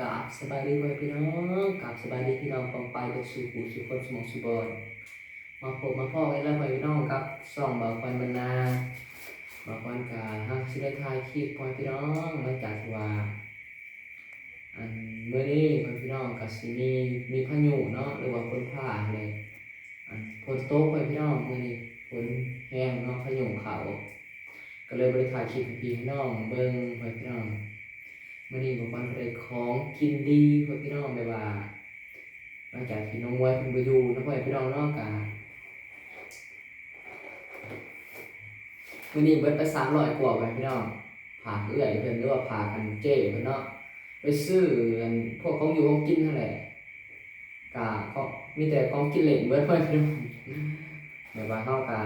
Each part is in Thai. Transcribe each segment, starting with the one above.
กราบสบายดีไว้พี่น้องกราบสบายดีพี่น้องปองไปกับสู่ผู้สู่คนสมองสุบอนมาพบมาพ่อกันแล้วไว้พี่น้องครับส่องบาควันบรรณาบาควันกาฮักสิได้ถ่ายคลิปพอพี่น้องหลังจากว่าอันเมื่อนี้เพิ่นพี่น้องก็สิมีมีพายุเนาะหรือว่าฝนฟ้าเลยอันฝนตกไปพี่น้องมื้อนี้ฝนแห้งเนาะพายุเขาก็เลยบ่ได้ถ่ายคลิปพี่น้องเบิ่งไว้พี่น้อง มื่อนี้ผมวันไปของกินดีเพื่อพี่น้องแบบว่าหลังจากที่น้องมวยเพิ่นไปอยู่น้องมวยพี่น้องนอกกามื่อนี้เบิดไปสามร้อยกว่าไปพี่น้องผ่าเอื้อยเพิ่อนหรือว่าผ่ากันเจ้เพิ่นเนาะไปซื้ออันพวกของอยู่ของกินนั่นแหละกาก็มีแต่ของกินเหล่นเบิดไปพี่น้องแบบว่าเฮากา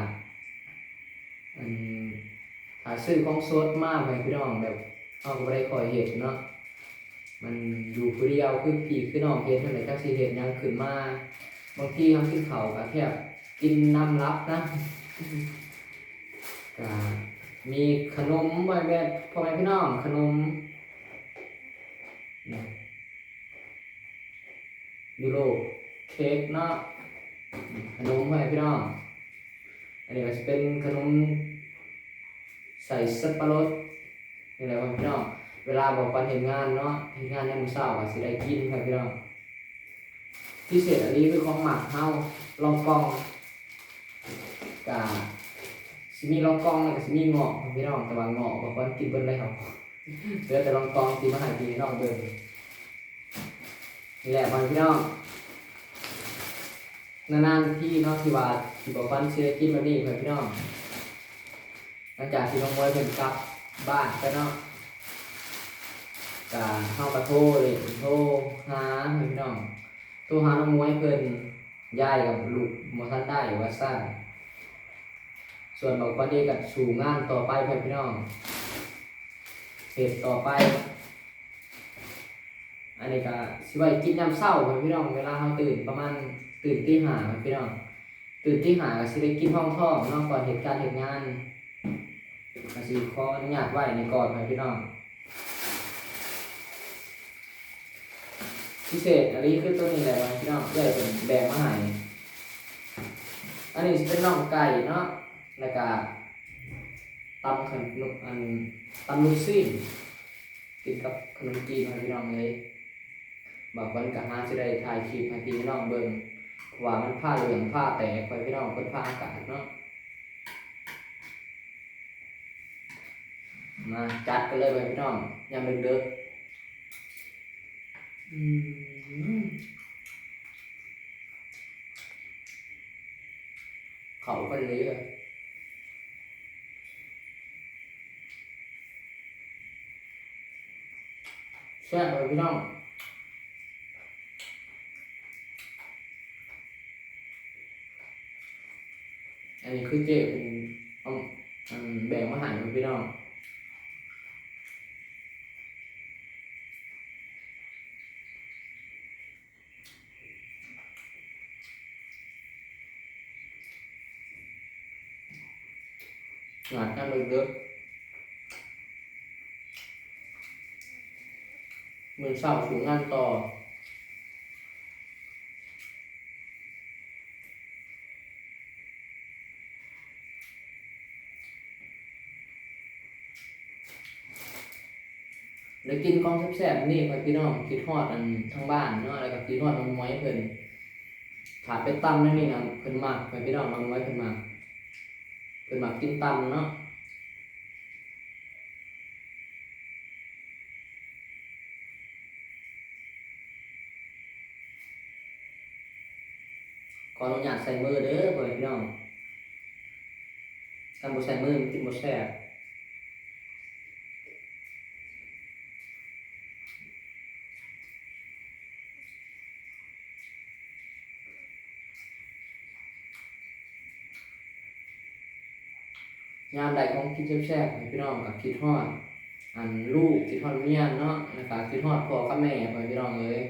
อันถ้าซื้อของสดมากไปพี่น้องแบบ เอาก็บ่ได้คอยเห็ดเนาะมันอยู่ผู้เดียวคือพี่คือน้องเฮ็ดนั่นแหละจักสิเฮ็ดหยังขึ้นมาบางทีเฮากินเขาก็แทบกินน้ำลับนะก็มีขนมไว้แบบพ่อแม่พี่น้องขนมยูโรเค้กเนาะขนมไว้พี่น้องอันนี้ก็จะเป็นขนมใส่สับปะรด นี่แหละพี่น้อง เวลาบอกวันเห็นงานเนาะเห็นงานในมือเช้าก็สิได้กินครับพี่น้องพิเศษอันนี้คือของหมักเฮาลองกองกะสิมีลองกองแล้วก็สิมีเงาะพี่น้องแต่ว่าเงาะบอกว่ากินเบิ่แล้วเหลือแต่ลองกองที่มาให้พี่น้องเบิ่งนี่แหละมันพี่น้องนานๆที่นาะที่ว่าที่บอกว่าสิได้กินแบบนี้ครับพี่น้องหลังจากที่น้องมวยเป็นกลับ บ้านไปเนาะกะเข้ากระโทเลยโทรหาพี่น้องโทรหาน้องมวยเพิ่นยายกับลูกมอทันได้ว่าซ่าส่วนบอกว่านี้กับสู่งานต่อไปพี่น้องเหตุต่อไป อันนี้ก็สิไว้กินยามเช้าพี่น้องเวลาเราตื่นประมาณตื่นตีห้าพี่น้องตื่นตีห้าก็สิได้กินห้องท้องเนาะก่อนเหตุการณ์เหตุงาน ก็สิขออนุญาตไว้ในก่อนไปพี่น้อง พิเศษอันนี้คือตัวนี้แหละวะพี่น้องใหญ่เป็นแบงมาใหายอันนี้เป็นน่องไก่เนาะแล้วก็ตำขนมอันตำลูกซี่กินกับขนมจีนพี่น้องเลยบอกวันกับฮาจะได้ถ่ายคลิปให้พี่น้องเบิ่งเพราะว่ามันผ้าเหลืองผ้าแตกไปพี่น้องเป็นผ้าอากาศเนาะ มาจัดกันเลยไปพี่น้องยามดึกๆอืมเขาก็เลยเลยแซ่บเลยพี่น้องอันนี้คือเจ๊เป็นเอาอันแบ่งมาใหายพี่น้อง งานกันเลยเด้อเหมือนเศร้าสูงงานต่อ แล้วกินกองแซ่บๆนี่ไปพี่น้องคิดฮอดอันทั้งบ้านเนาะอะไรกับคิดฮอดน้องม้อยเพิ่นถาไปตำนั่นนี่นะเพิ่นมากไปพี่น้องน้องม้อยเพิ่นมาก เพิ่นมากกินตำเนาะขออนุญ ยามใดของคิดแซ่บๆให้พี่น้องกับคิดทอดอันลูกคิดทอดเมียเนาะนะครับคิดทอดพ่อกับแม่ไปพี่น้องเลย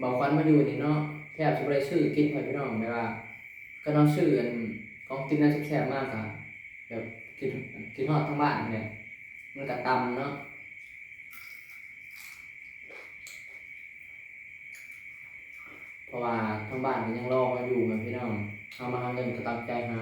บากควันมาอยู่นี่เนาะแทบจะไม่ได้ชื่อกินไปพี่น้องไม่ว่า ก็น้องชื่ออันของกินน่าแซ่บมากครับแบบกิดกิดทอดทั้งบ้านเลยมันกระตำเนาะเพราะว่าทั้งบ้านมันยังรอมาอยู่กันพี่น้อง เอามาหาเงินก็ตั้งใจหา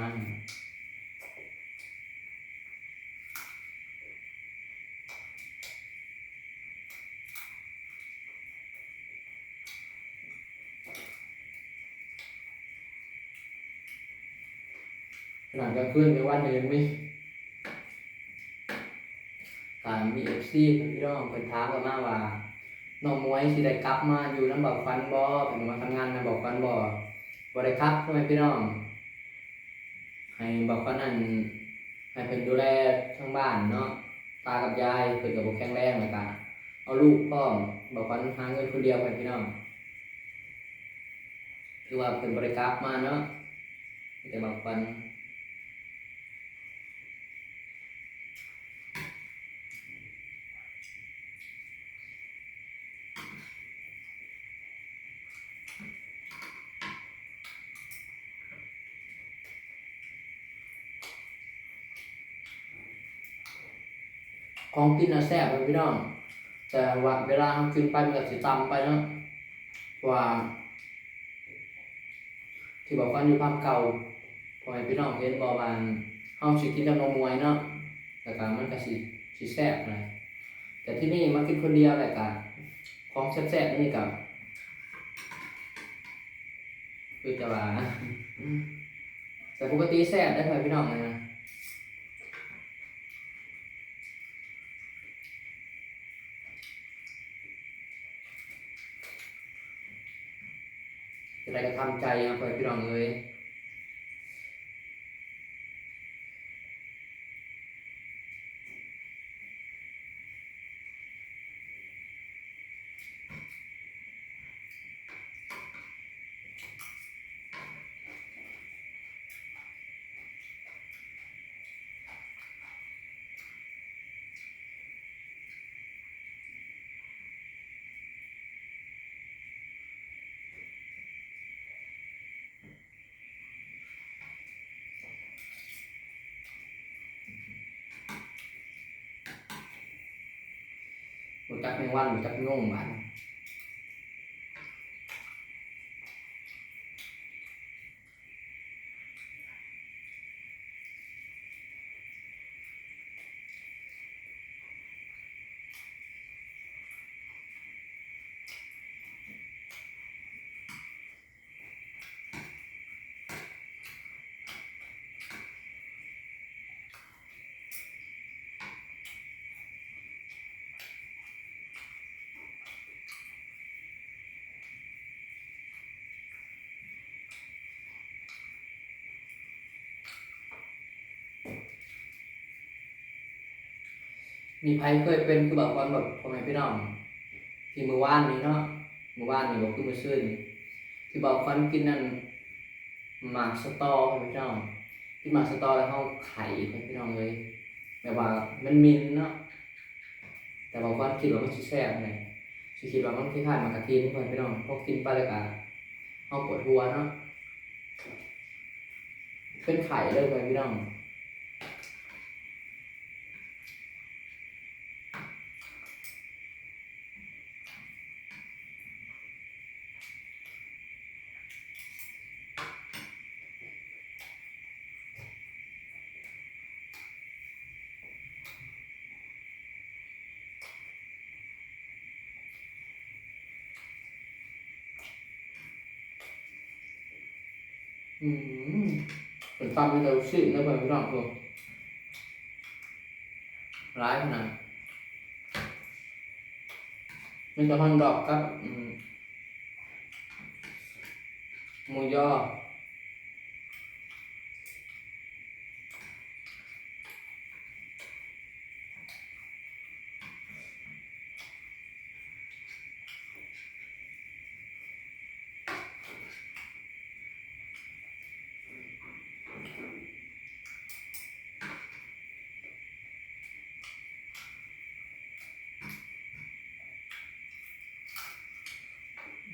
ขนาดกลางคืนไปวันนึงยังมีการมีเอฟซีพี่น้องเพิ่นถากันมาว่าน้องมวยสิได้กลับมาอยู่น้ำบอกฟันบ่เป็นมาทำงานนำบอกฟันบ่ บริครับพ่อแม่พี่น้อง ให้บอกพันนั่นให้เป็นดูแลทั้งบ้านเนาะ ตากับยายเพิ่อกับ่แข็งแรงแล้วก็เอาลูกพ่อบอกฟันหาเงินคนเดียวไปพี่น้องคือว่าเป็นบริการมาเนาะมีแต่บอกพัน ของกินน่ะแซ่บเลยพี่น้องแต่ว่าเวลาทำกินไปมันก็สิตำไปเนาะเพราะว่า ที่บอกว่าอยู่ภาพเก่าพอให้พี่น้องเห็นบอกว่าเฮาสิกินกับนมมวยเนาะแต่ก็มันก็สิสิแซ่บน่อยแต่ที่นี่มากินคนเดียวแหละก็ของแซ่บๆนี่ก็คือจะว่าแต่ปกติแซ่บได้ไหมพี่น้องนะ จะได้ก็ทำใจเอาไปพี่น้องเลย จักแมงวันหมดจักงงบ้าน มีไผเคยเป็นคือแบบวันแบบพ่อแม่พี่น้องที่มือว่านนี้เนาะมือว่านนี่บอกคือมือซื่นี่ที่บอกฟันกินนั่นหมากสตอพี่น้องกินหมากสตอแล้วเขาไข่พี่น้องเลยแบบว่ามันมินเนาะแต่บอกว่าคิดว่ามันชิแซ่บไงสิคิดว่ามันคล้ายๆมากกะทินี่พี่น้องพอกินไปแล้วก็เขาปวดหัวเนาะเป็นไข่เลยพี่น้อง อืมเป็นตามที่เราสินะเพื่อนพี่น้องตัวร้ายขนาดมันจะฮอนดอกครับมหมูยอ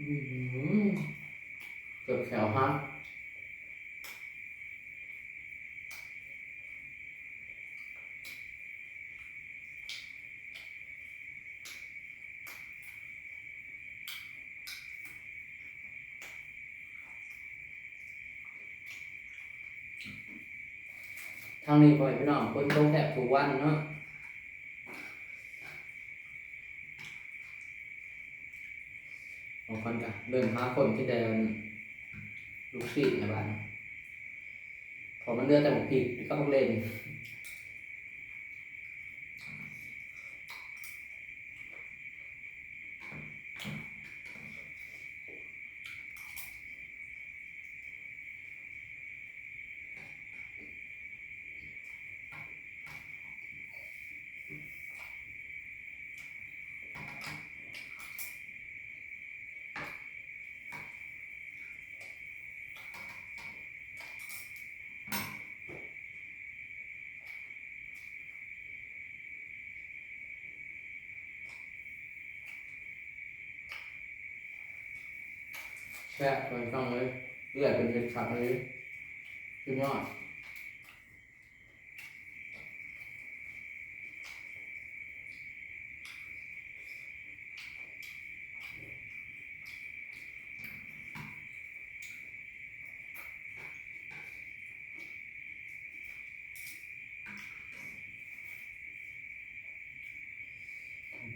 เกือบแถวฮะทางนี้ไปอยพี่น้องคนตรงแทบทุกวันเนาะ เริ่มหาคนที่เดินลูกศิษย์ในบ้านพอมันเลือดแต่ผมผิดก็ต้องเล่น แช่ไปฟังเลยเลือดเป็นเป็นขับเลยสุดยอด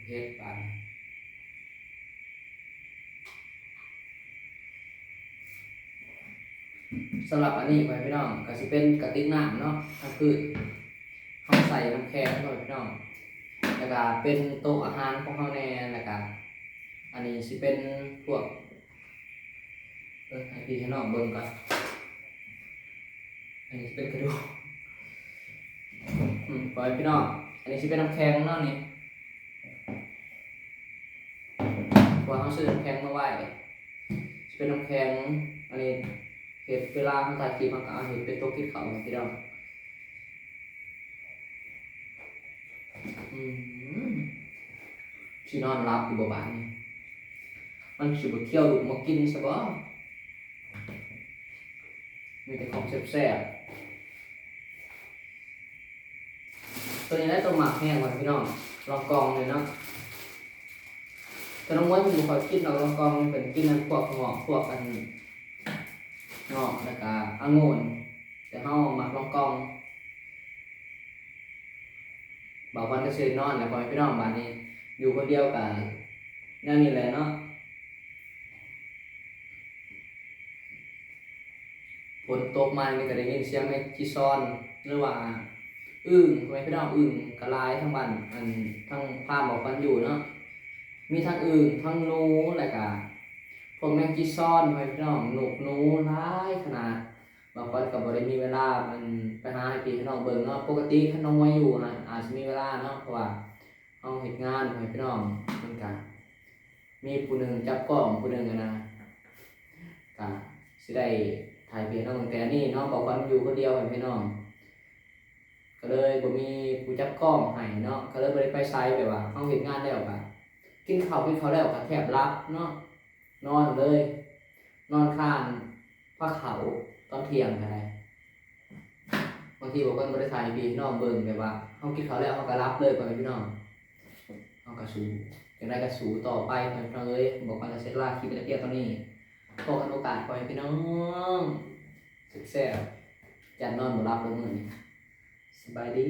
เพชรปัน สำหรับอันนี้ไว้พี่น้องก็สิเป็นกระติกน้ำเนาะก็คือเขาใส่น้ำแข็งไว้พี่น้องแล้วก็เป็นโต๊ะอาหารของเขาแน่แล้วก็อันนี้สิเป็นพวกเออให้พี่ให้น้องเบิ่งก่อนอันนี้เป็นกระดูกอืมปล่อยพี่น้องอันนี้สิเป็นน้ำแข็งเนาะนี่พราะว่าเขาซื้อน้ำแข็งมาไว้เป็นน้ำแข็งอันนี้ เห็ดเวลาเขาตัดคลิปมันก็เอาเห็ดเป็นตัวคิดเขาพี่น้องอืมชินอนรับอยู่บ่บานนี่มันสิบเที่ยวลูมากินซะบ่มีแต่ของแซ่บๆตัวนี้ได้ตัวหมักแห้งก่อนพี่น้องลองกองเลยเนาะแต่น้องม้วนอยู่คอยกินเราลองกองเป็นกินนั่นพวกหงอกพวกอัน เนาะแล้วก็องุ่นแต่เฮามักลองกองบอกวันก็สิได้นอนแล้วพอให้พี่น้องบ้านนี้อยู่คนเดียวกันนั่นนี่แหละเนาะฝนตกมานี่ก็ได้ยินเสียงแม่จีซอนหรือว่าอึ้งทำไมพี่น้องอึ้งกระลายทั้งบ้านอันทั้งภาพบอกกันอยู่เนาะมีทั้งอึ้งทั้งนูแล้วก็ พวกแมงจีซ่อนไปพี่น้องหนุกนูร้ายขนาดบางคนกับบริมีเวลา มันไปหาให้พี่พี่น้องเบิ่งเนาะ ปกติขนมมาอยู่นะอาจจะมีเวลาเนาะ เพราะว่าเอาเหตุงานให้พี่น้องเหมันกัน มีผู้หนึ่งจับกล้องผู้หนึ่งอะนะก็สิได้ถ่ายพี่น้องแต่นนี่เนาะบอกว่ามันอยู่คนเดียวให้พี่น้อง ก็เลยบ่มีผู้จับกล้องให้เนาะ ก็เลยบ่ได้ไปไซแบบว่าเอาเหตุงานแล้วก็กินข้าวกินข้าวแล้วก็แทบรับเนาะ นอนเลย นอนข้างผ้าเขาตอนเที่ยงไรบางทีบอกว่าบริษัทพี่น้องเบิ่งแบบว่าเขากินเขาแล้วเขาก็รับเลยไปพี่น้องเขาก็สูอย่างไรก็สูต่อไปไปพี่น้องเลยบอกว่าจะเซตล่าคลิปเรียบๆตอนนี้พอกันโอกาสไปพี่น้องสุดแซ่บยันนอนบ่รับเลยมือนี้สบายดี